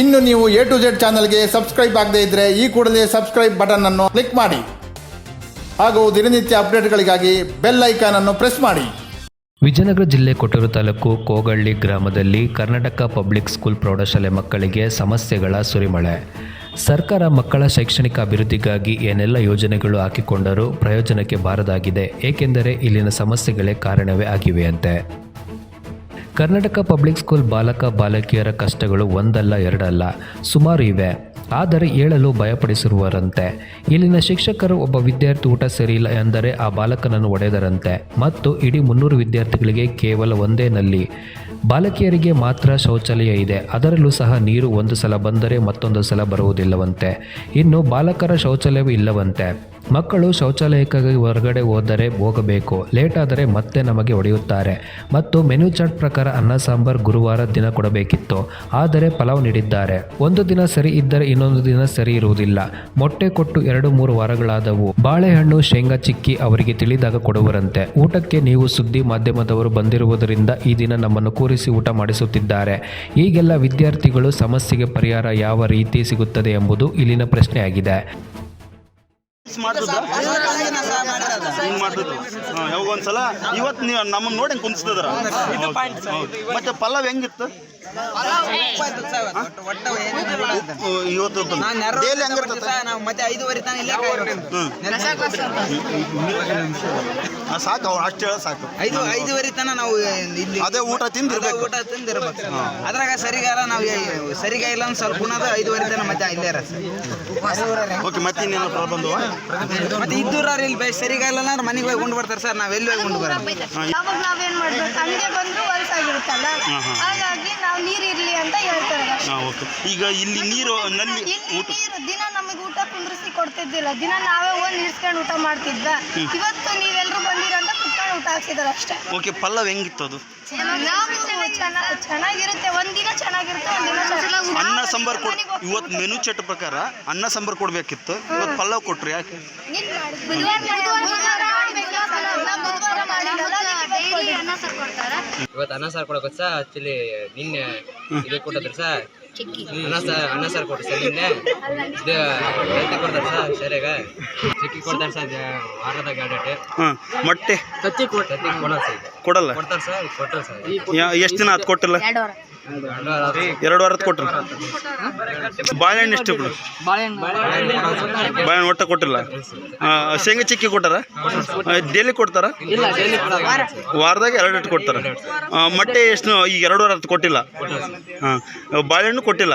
ಇನ್ನು ನೀವು A to Z ಚಾನಲ್ಗೆ ಸಬ್ಸ್ಕ್ರೈಬ್ ಆಗದೇ ಇದ್ದರೆ ಈ ಕೂಡಲೇ ಸಬ್ಸ್ಕ್ರೈಬ್ ಬಟನ್ ಅನ್ನು ಕ್ಲಿಕ್ ಮಾಡಿ. ಹಾಗೂ ದಿನನಿತ್ಯ ಅಪ್ಡೇಟ್ಗಳಿಗಾಗಿ ಬೆಲ್ ಐಕಾನ್ ಅನ್ನು ಪ್ರೆಸ್ ಮಾಡಿ. ವಿಜಯನಗರ ಜಿಲ್ಲೆ ಕೊಟ್ಟೂರು ತಾಲೂಕು ಕೋಗಳ್ಳಿ ಗ್ರಾಮದಲ್ಲಿ ಕರ್ನಾಟಕ ಪಬ್ಲಿಕ್ ಸ್ಕೂಲ್ ಪ್ರೌಢಶಾಲೆ ಮಕ್ಕಳಿಗೆ ಸಮಸ್ಯೆಗಳ ಸುರಿಮಳೆ. ಸರ್ಕಾರ ಮಕ್ಕಳ ಶೈಕ್ಷಣಿಕ ಅಭಿವೃದ್ಧಿಗಾಗಿ ಏನೆಲ್ಲ ಯೋಜನೆಗಳು ಹಾಕಿಕೊಂಡರೂ ಪ್ರಯೋಜನಕ್ಕೆ ಬಾರದಾಗಿದೆ, ಏಕೆಂದರೆ ಇಲ್ಲಿನ ಸಮಸ್ಯೆಗಳೇ ಕಾರಣವೇ ಆಗಿವೆಯಂತೆ. ಕರ್ನಾಟಕ ಪಬ್ಲಿಕ್ ಸ್ಕೂಲ್ ಬಾಲಕ ಬಾಲಕಿಯರ ಕಷ್ಟಗಳು ಒಂದಲ್ಲ ಎರಡಲ್ಲ ಸುಮಾರು ಇವೆ. ಆದರೆ ಹೇಳಲು ಭಯಪಡಿಸಿರುವರಂತೆ ಇಲ್ಲಿನ ಶಿಕ್ಷಕರು ಒಬ್ಬ ವಿದ್ಯಾರ್ಥಿ ಊಟ ಸರಿಯಿಲ್ಲ ಎಂದರೆ ಆ ಬಾಲಕನನ್ನು ಒಡೆದರಂತೆ ಮತ್ತು ಇಡೀ ಮುನ್ನೂರು ವಿದ್ಯಾರ್ಥಿಗಳಿಗೆ ಕೇವಲ ಒಂದೇ ನಲ್ಲಿ. ಬಾಲಕಿಯರಿಗೆ ಮಾತ್ರ ಶೌಚಾಲಯ ಇದೆ. ಅದರಲ್ಲೂ ಸಹ ನೀರು ಒಂದು ಸಲ ಬಂದರೆ ಮತ್ತೊಂದು ಸಲ ಬರುವುದಿಲ್ಲವಂತೆ. ಇನ್ನು ಬಾಲಕರ ಶೌಚಾಲಯವೂ ಇಲ್ಲವಂತೆ. ಮಕ್ಕಳು ಶೌಚಾಲಯಕ್ಕಾಗಿ ಹೊರಗಡೆ ಹೋದರೆ ಹೋಗಬೇಕು, ಲೇಟ್ ಮತ್ತೆ ನಮಗೆ ಹೊಡೆಯುತ್ತಾರೆ. ಮತ್ತು ಮೆನು ಚಾರ್ಟ್ ಪ್ರಕಾರ ಅನ್ನ, ಸಾಂಬಾರ್ ಗುರುವಾರ ದಿನ ಕೊಡಬೇಕಿತ್ತು, ಆದರೆ ಪಲಾವ್ ನೀಡಿದ್ದಾರೆ. ಒಂದು ದಿನ ಸರಿ ಇದ್ದರೆ ಇನ್ನೊಂದು ದಿನ ಸರಿ ಇರುವುದಿಲ್ಲ. ಮೊಟ್ಟೆ ಕೊಟ್ಟು ಎರಡು, ಮೂರು ವಾರಗಳಾದವು. ಬಾಳೆಹಣ್ಣು, ಶೇಂಗಾ ಚಿಕ್ಕಿ ಅವರಿಗೆ ತಿಳಿದಾಗ ಕೊಡುವರಂತೆ. ಊಟಕ್ಕೆ ನೀವು ಸುದ್ದಿ ಮಾಧ್ಯಮದವರು ಬಂದಿರುವುದರಿಂದ ಈ ದಿನ ನಮ್ಮನ್ನು ಕೂರಿಸಿ ಊಟ ಮಾಡಿಸುತ್ತಿದ್ದಾರೆ. ಈಗೆಲ್ಲ ವಿದ್ಯಾರ್ಥಿಗಳು ಸಮಸ್ಯೆಗೆ ಪರಿಹಾರ ಯಾವ ರೀತಿ ಸಿಗುತ್ತದೆ ಎಂಬುದು ಇಲ್ಲಿನ ಪ್ರಶ್ನೆಯಾಗಿದೆ. ಮಾಡ್ತದ ಹಿಂಗ್ ಮಾಡ್ತದ ಯಾವಾಗ ಒಂದ್ಸಲ? ಇವತ್ತು ನೀವ್ ನಮ್ಮನ್ನ ನೋಡಿ ಕುಂತಿದ್ರ ಮತ್ತೆ ಪಲ್ಲವ್ ಹೆಂಗಿತ್ತು? ಇವತ್ತು ಡೈಲಿ ಹೆಂಗಿರ್ತದ? ಸಾಕು ಅವ್ರು ಅಷ್ಟು ಹೇಳ ಸಾಕು. ಐದು ಐದುವರೆ ತನ ನಾವು ಇಲ್ಲಿ ಅದೇ ಊಟ ತಿಂದಿರ್ಬೇಕು. ಊಟ ತಿಂದಿರ್ಬೇಕು. ಅದ್ರಾಗ ಸರಿಗಾಲ ನಾವು ಸರಿಗ ಇಲ್ಲ ಅಂತ ಸ್ವಲ್ಪ ಉಣ್ಣೋದು ಐದುವರೆ ತನ ಮತ್ತೆ ಇಲ್ಲೇ ಇರ ಓಕೆ ಮತ್ತೆ ಇನ್ನೇನು ಪ್ರಾಬ್ಲಮ್ ಮತ್ತೆ ಇದ್ದೂರ ಇಲ್ಲಿ ಬೈ ಇಲ್ಲ ಅಂದ್ರೆ ಮನೆಗೆ ಹೋಗಿ ಉಂಡು ಬರ್ತಾರೆ ಸರ್ ನಾವು ಎಲ್ಲಿ ಹೋಗಿ ಉಂಡು ಬರೋದು? ಅವಾಗ ನಾವೇನ್ ಮಾಡ್ಬೇಕು? ಹಂಗೆ ಬಂದ್ರು ಹೊಲಸಾಗಿರುತ್ತಲ್ಲ ಹಾಗಾಗಿ ನಾವು ನೀರು ಇರ್ಲಿ ಅಂತ ಹೇಳ್ತಾರೆ. ಈಗ ಇಲ್ಲಿ ನೀರು ನಲ್ಲಿ ಊಟ. ದಿನ ನಮಗೆ ಊಟ ಕುಂದ್ರಿಸಿ ಕೊಡ್ತಿದ್ದಿಲ್ಲ. ದಿನ ನಾವೇ ಹೋಗಿ ನೀರ್ಸ್ಕೊಂಡು ಊಟ ಮಾಡ್ತಿದ್ದ ಇವತ್ತು ನೀವೆಲ್ಲರೂ ಬಂದಿರ ಅಂತ ಕುತ್ಕೊಂಡು ಊಟ ಹಾಕ್ಸಿದಾರೆ ಅಷ್ಟೇ. ಓಕೆ ಪಲ್ಲವ್ ಹೆಂಗಿತ್ತು ಅದು? ನಾವು ಚೆನ್ನ- ಚೆನ್ನಾಗಿರುತ್ತೆ ಒಂದಿನ ಚೆನ್ನಾಗಿರುತ್ತೆ ಒಂದಿನ ಅನ್ನ ಸಾಂಬಾರ್ ಕೊಡ್ ಇವತ್ತು ಮೆನು ಚಟ್ ಪ್ರಕಾರ ಅನ್ನ ಸಾಂಬಾರ್ ಕೊಡ್ಬೇಕಿತ್ತು. ಇವತ್ತು ಪಲ್ಲವ್ ಕೊಟ್ರಿ ಯಾಕೆ? ಬುಧವಾರ ಮಾಡಿಲ್ಲ ಇವತ್ತು ಅನ್ನ ಸಾರು ಕೊಡಬೇಕು ಸರ್ ಆಕ್ಚುಲಿ ನಿನ್ನೆ ಇದು ಕೊಟ್ಟಿದ್ರು ಸರ್ ಅನ್ನ ಸರ್ ಅಣ್ಣ ಸರ್ ಕೊಟ್ರು ಸರ್ ನಿನ್ನೆ. ಇದು ರೈತ ಕೊಡ್ತಾರೆ ಸರ್ ಸರಿಯಾಗ ಚಿಕ್ಕಿ ಕೊಡ್ತಾರೆ ಸರ್ ವಾರದಾಗ ಎರಡು ಹಾಂ ಮೊಟ್ಟೆ. ತತ್ತಿ ತತ್ತಿ ಸರ್. ಕೊಡಲ್ಲ? ಕೊಡ್ತಾರೆ ಸರ್ ಕೊಟ್ಟಲ್ಲ ಸರ್. ಎಷ್ಟು ದಿನ ಅದು ಕೊಟ್ಟಿಲ್ಲ? ಎರಡು ವಾರದ ಕೊಟ್ಟರು ಬಾಳೆಹಣ್ಣು ಎಷ್ಟು ಕೊಡು? ಬಾಳೆಹಣ್ಣು ಒಟ್ಟ ಕೊಟ್ಟಿಲ್ಲ. ಶೇಂಗಾ ಚಿಕ್ಕಿ ಕೊಟ್ಟಾರ? ಡೈಲಿ ಕೊಡ್ತಾರ? ವಾರದಾಗ ಎರಡು ಇಟ್ಟು ಕೊಡ್ತಾರ. ಮೊಟ್ಟೆ ಎಷ್ಟು ಈಗ ಎರಡು ವಾರ ಕೊಟ್ಟಿಲ್ಲ. ಹಾಂ ಬಾಳೆಹಣ್ಣು ಕೊಟ್ಟಿಲ್ಲ.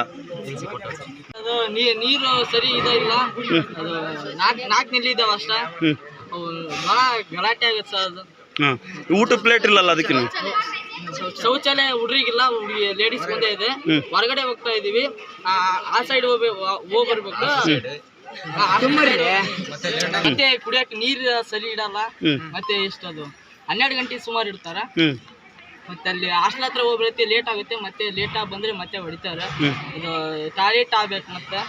ನೀರು ಸರಿ ಇದಿಲ್ಲ ಇಲ್ಲ? ನಾಲ್ಕು ನಾಲ್ಕು ನಿಲ್ಲಿದ್ದಾವೆ ಅಷ್ಟ? ಭಾಳ ಗಲಾಟೆ ಆಗುತ್ತೆ ಸರ್ ಅದು. ಹಾಂ ಊಟ ಪ್ಲೇಟ್ ಇಲ್ಲಲ್ಲ ಅದಕ್ಕೆ ಶೌಚಾಲಯ ಹುಡುಗಿಲ್ಲ ಹುಡುಗಿ ಲೇಡೀಸ್ ಒಂದೇ ಇದೆ. ಹೊರಗಡೆ ಹೋಗ್ತಾ ಇದೀವಿ. ಆ ಆ ಸೈಡ್ ಹೋಗ್ಬೇಕು ಹೋಗಿ ಬರ್ಬೇಕು ಆ, ಆ ಮತ್ತೆ ಕುಡಿಯಕ್ಕೆ ನೀರು ಸರಿ ಇಡಲ್ಲ. ಮತ್ತೆ ಎಷ್ಟದು? ಹನ್ನೆರಡು ಗಂಟೆ ಸುಮಾರು ಇಡ್ತಾರ. ಮತ್ತೆ ಅಲ್ಲಿ ಹಾಸ್ಟೆಲ್ ಹತ್ರ ಹೋಗ್ಬಿಡತ್ತೆ ಲೇಟ್ ಆಗುತ್ತೆ. ಮತ್ತೆ ಲೇಟ್ ಆಗಿ ಬಂದ್ರೆ ಮತ್ತೆ ಹೊಡಿತಾರೆ. ಇದು ಟಾಯ್ಲೆಟ್ ಆಗ್ಬೇಕು ಮತ್ತೆ.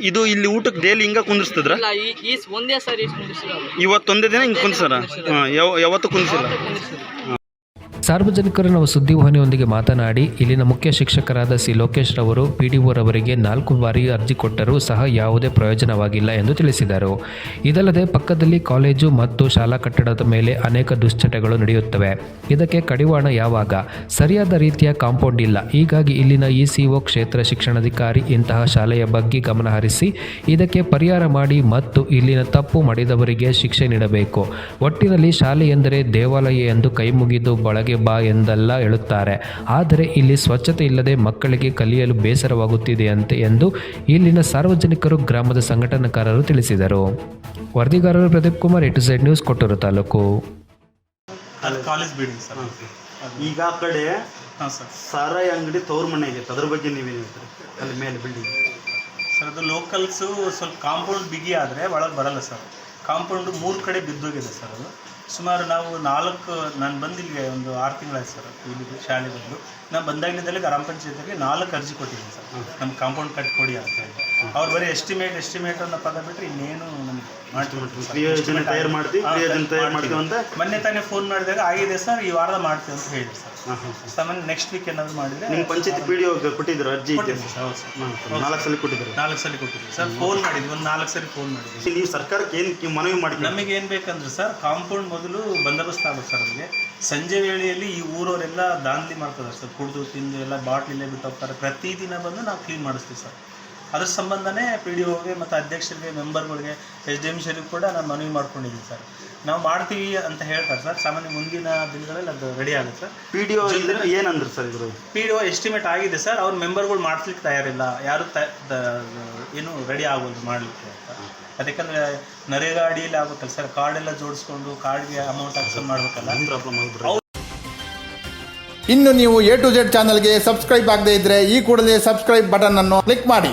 ಇದು ಇಲ್ಲಿ ಊಟಕ್ಕೆ ಡೈಲಿ ಹಿಂಗ ಕುಂದಿಸ್ತದ್ರ ಇಲ್ಲ ಈ ಈ ಒಂದೇ ಸರಿ ಇವತ್ತೊಂದೇ ದಿನ ಹಿಂಗೆ ಕುಂದಿಸ್ತಾರ ಯಾವತ್ತು ಯಾವ ಯಾವತ್ತೂ ಕುಂದಿಸಿಲ್ಲ ಸಾರ್ವಜನಿಕರು ನಾವು ಸುದ್ದಿವಾಹಿನಿಯೊಂದಿಗೆ ಮಾತನಾಡಿ, ಇಲ್ಲಿನ ಮುಖ್ಯ ಶಿಕ್ಷಕರಾದ ಸಿ. ಲೋಕೇಶ್ ರವರು ಪಿಡಿಒರವರಿಗೆ ನಾಲ್ಕು ಬಾರಿ ಅರ್ಜಿ ಕೊಟ್ಟರೂ ಸಹ ಯಾವುದೇ ಪ್ರಯೋಜನವಾಗಿಲ್ಲ ಎಂದು ತಿಳಿಸಿದರು. ಇದಲ್ಲದೆ, ಪಕ್ಕದಲ್ಲಿ ಕಾಲೇಜು ಮತ್ತು ಶಾಲಾ ಕಟ್ಟಡದ ಮೇಲೆ ಅನೇಕ ದುಶ್ಚಟಗಳು ನಡೆಯುತ್ತವೆ. ಇದಕ್ಕೆ ಕಡಿವಾಣ ಯಾವಾಗ? ಸರಿಯಾದ ರೀತಿಯ ಕಾಂಪೌಂಡ್ ಇಲ್ಲ. ಹೀಗಾಗಿ ಇಲ್ಲಿನ ಇ ಕ್ಷೇತ್ರ ಶಿಕ್ಷಣಾಧಿಕಾರಿ ಇಂತಹ ಶಾಲೆಯ ಬಗ್ಗೆ ಗಮನಹರಿಸಿ ಇದಕ್ಕೆ ಪರಿಹಾರ ಮಾಡಿ ಮತ್ತು ಇಲ್ಲಿನ ತಪ್ಪು ಮಾಡಿದವರಿಗೆ ಶಿಕ್ಷೆ ನೀಡಬೇಕು. ಒಟ್ಟಿನಲ್ಲಿ ಶಾಲೆ ಎಂದರೆ ದೇವಾಲಯ ಎಂದು ಕೈ ಮುಗಿದು ಬಳಗೆ ಬಾ ಎಂದೆಲ್ಲ ಹೇಳುತ್ತಾರೆ. ಆದರೆ ಇಲ್ಲಿ ಸ್ವಚ್ಛತೆ ಇಲ್ಲದೆ ಮಕ್ಕಳಿಗೆ ಕಲಿಯಲು ಬೇಸರವಾಗುತ್ತಿದೆ ಅಂತ ಎಂದು ಇಲ್ಲಿನ ಸಾರ್ವಜನಿಕರು ಗ್ರಾಮದ ಸಂಘಟನಾಕಾರರು ತಿಳಿಸಿದರು. ವರದಿಗಾರರು Pradeep Kumar A to side news Kottur taluk. ಅದು ಕಾಲೇಜ್ ಬಿಲ್ಡಿಂಗ್ ಸರ್. ಈಗ ಆ ಕಡೆ ಹಾಂ ಸರ್. ಸಾರಾಯಿ ಅಂಗಡಿ ತವ್ರ ಮನೆ ಇದೆ. ಅದ್ರ ಬಗ್ಗೆ ನೀವೇನು ಹೇಳ್ತೀರಿ? ಅಲ್ಲಿ ಮೇಲೆ ಬಿಲ್ಡಿಂಗ್ ಸರ್ ಅದು ಲೋಕಲ್ಸು ಸ್ವಲ್ಪ ಕಾಂಪೌಂಡ್ ಬಿಗಿ ಆದರೆ ಒಳಗೆ ಬರಲ್ಲ ಸರ್. ಕಾಂಪೌಂಡ್ ಮೂರು ಕಡೆ ಬಿದ್ದೋಗಿದೆ ಸರ್ ಅದು. ಸುಮಾರು ನಾವು ನಾಲ್ಕು ನಾನು ಬಂದಿಲ್ಲಿಗೆ ಒಂದು ಆರು ತಿಂಗಳಾಯ್ತು ಸರ್ ಇಲ್ಲಿ ಶಾಲೆ ಬಂದು. ನಾನು ಬಂದಾಗಿನಿಂದಲೇ ಗ್ರಾಮ ಪಂಚಾಯತಿಗೆ ನಾಲ್ಕು ಅರ್ಜಿ ಕೊಟ್ಟಿದ್ದೀನಿ ಸರ್. ನಮ್ಮ ಕಾಂಪೌಂಡ್ ಕಟ್ಕೊಡಿ ಅಂತ ಹೇಳಿ. ಅವ್ರು ಬರೀ ಎಸ್ಟಿಮೇಟ್ ಎಸ್ಟಿಮೇಟ್ ಅನ್ನೋ ಪದ ಬಿಟ್ಟರೆ ಇನ್ನೇನು ನಮಗೆ ಮಾಡ್ತೀವಿ, ಅಂತ? ಮೊನ್ನೆ ತಾನೇ ಫೋನ್ ಮಾಡಿದಾಗ ಆಗಿದೆ ಸರ್ ಈ ವಾರದ ಮಾಡ್ತೀವಿ ಅಂತ ಹೇಳಿದ್ರು ಸರ್. ಸಾಮಾನ್ಯ ನೆಕ್ಸ್ಟ್ ವೀಕ್ ಏನಾದ್ರು ಮಾಡಿದ್ರೆ ನಿಮ್ಮ ಪಂಚಾಯತ್ ಪಿ ಡಿ ಕೊಟ್ಟಿದ್ರು ಅರ್ಜಿ ನಾಲ್ಕು ಸಲ ಕೊಟ್ಟಿದ್ರು. ನಾಲ್ಕು ಸಲ ಕೊಟ್ಟಿದ್ರು ಸರ್. ಫೋನ್ ಮಾಡಿದ್ವಿ ಒಂದು ನಾಲ್ಕು ಸಲ ಫೋನ್ ಮಾಡಿದ್ವಿ. ನೀವು ಸರ್ಕಾರಕ್ಕೆ ಏನು ಮನವಿ ಮಾಡಿ ನಮಗೆ ಏನು ಬೇಕಂದ್ರೆ ಸರ್ ಕಾಂಪೌಂಡ್ ಮೊದಲು ಬಂದೋಬಸ್ತ್ ಆಗುತ್ತೆ ಸರ್ ನಮಗೆ. ಸಂಜೆ ವೇಳೆಯಲ್ಲಿ ಈ ಊರವರೆಲ್ಲ ದಾಂದಿ ಮಾಡ್ತಾರೆ ಸರ್. ಕುಡಿದು ತಿಂದು ಎಲ್ಲ ಬಾಟ್ಲಿಲ್ಲೇ ಬಿಟ್ಟು ಹೋಗ್ತಾರೆ. ಪ್ರತಿದಿನ ಬಂದು ನಾವು ಕ್ಲೀನ್ ಮಾಡಿಸ್ತೀವಿ ಸರ್. ಅದ್ರ ಸಂಬಂಧನೇ ಪಿ ಡಿ ಒಗೆ ಮತ್ತು ಅಧ್ಯಕ್ಷರಿಗೆ ಮೆಂಬರ್ಗಳಿಗೆ ಎಚ್ ಡಿ ಎಂ ಶರಿಗೆ ಕೂಡ ನಾನು ಮನವಿ ಮಾಡ್ಕೊಂಡಿದ್ದೀನಿ ಸರ್. ನಾವು ಮಾಡ್ತೀವಿ ಅಂತ ಹೇಳ್ತಾರೆ ಸರ್. ಸಾಮಾನ್ಯ ಮುಂದಿನ ದಿನಗಳಲ್ಲಿ ಅದು ರೆಡಿ ಆಗುತ್ತೆ ಸರ್. ಪಿ ಡಿ ಒ ಏನಂದ್ರೆ ಸರ್ ಇದ್ರು ಪಿ ಡಿ ಒ ಎಸ್ಟಿಮೇಟ್ ಆಗಿದೆ ಸರ್. ಅವ್ರ ಮೆಂಬರ್ಗಳು ಮಾಡಿಸ್ಲಿಕ್ಕೆ ತಯಾರಿಲ್ಲ. ಯಾರು ತ ಏನು ರೆಡಿ ಆಗೋದು ಮಾಡಲಿಕ್ಕೆ ಅಂತ. ಅದಕ್ಕಂದ್ರೆ ನರೇಗಾ ಅಡಿಯಲ್ಲಿ ಆಗುತ್ತಲ್ಲ ಸರ್. ಕಾರ್ಡ್ ಎಲ್ಲ ಜೋಡಿಸ್ಕೊಂಡು ಕಾರ್ಡ್ಗೆ ಅಮೌಂಟ್ ಹಾಕ್ಸೋದು ಮಾಡ್ಬೇಕಲ್ಲ. ಇನ್ನು ನೀವು ಎ ಟು ಜೆಡ್ ಚಾನಲ್ಗೆ ಸಬ್ಸ್ಕ್ರೈಬ್ ಆಗದೇ ಇದ್ರೆ ಈ ಕೂಡಲೇ ಸಬ್ಸ್ಕ್ರೈಬ್ ಬಟನ್ ಅನ್ನು ಕ್ಲಿಕ್ ಮಾಡಿ.